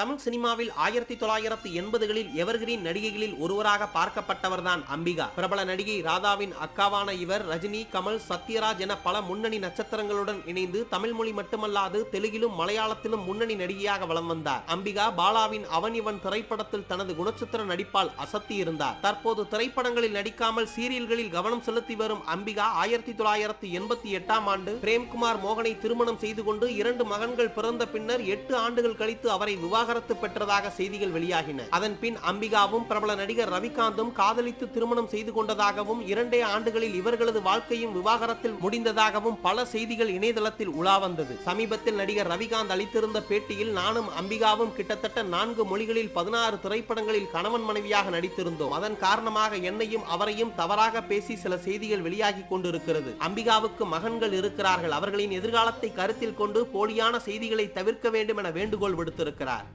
தமிழ் சினிமாவில் ஆயிரத்தி தொள்ளாயிரத்தி எண்பதுகளில் எவர்கிரீன் நடிகைகளில் ஒருவராக பார்க்கப்பட்டவர்தான் அம்பிகா. பிரபல நடிகை ராதாவின் அக்காவான இவர் ரஜினி கமல் சத்யராஜ் என பல முன்னணி நட்சத்திரங்களுடன் இணைந்து தமிழ் மொழி மட்டுமல்லாது தெலுங்கிலும் மலையாளத்திலும் முன்னணி நடிகையாக வலம் வந்தார். அம்பிகா பாலாவின் அவன் இவன் திரைப்படத்தில் தனது குணச்சித்திர நடிப்பால் அசத்தி இருந்தார். தற்போது திரைப்படங்களில் நடிக்காமல் சீரியல்களில் கவனம் செலுத்தி வரும் அம்பிகா ஆயிரத்தி தொள்ளாயிரத்தி எண்பத்தி எட்டாம் ஆண்டு பிரேம்குமார் மோகனை திருமணம் செய்து கொண்டு இரண்டு மகன்கள் பிறந்த பின்னர் எட்டு ஆண்டுகள் கழித்து அவரை விவாகரத்து பெற்றதாக செய்திகள் வெளியாகின. அதன் பின் அம்பிகாவும் பிரபல நடிகர் ரவிகாந்தும் காதலித்து திருமணம் செய்து கொண்டதாகவும் இரண்டே ஆண்டுகளில் இவர்களது வாழ்க்கையும் விவாகரத்தில் முடிந்ததாகவும் பல செய்திகள் இணையதளத்தில் உலா வந்தது. சமீபத்தில் நடிகர் ரவிகாந்த் அளித்திருந்த பேட்டியில் நானும் அம்பிகாவும் கிட்டத்தட்ட நான்கு மொழிகளில் பதினாறு திரைப்படங்களில் கணவன் மனைவியாக நடித்திருந்தோம். அதன் காரணமாக என்னையும் அவரையும் தவறாக பேசி சில செய்திகள் வெளியாகி கொண்டிருக்கிறது. அம்பிகாவுக்கு மகன்கள் இருக்கிறார்கள். அவர்களின் எதிர்காலத்தை கருத்தில் கொண்டு போலியான செய்திகளை தவிர்க்க வேண்டும் என வேண்டுகோள் விடுத்திருக்கிறார்.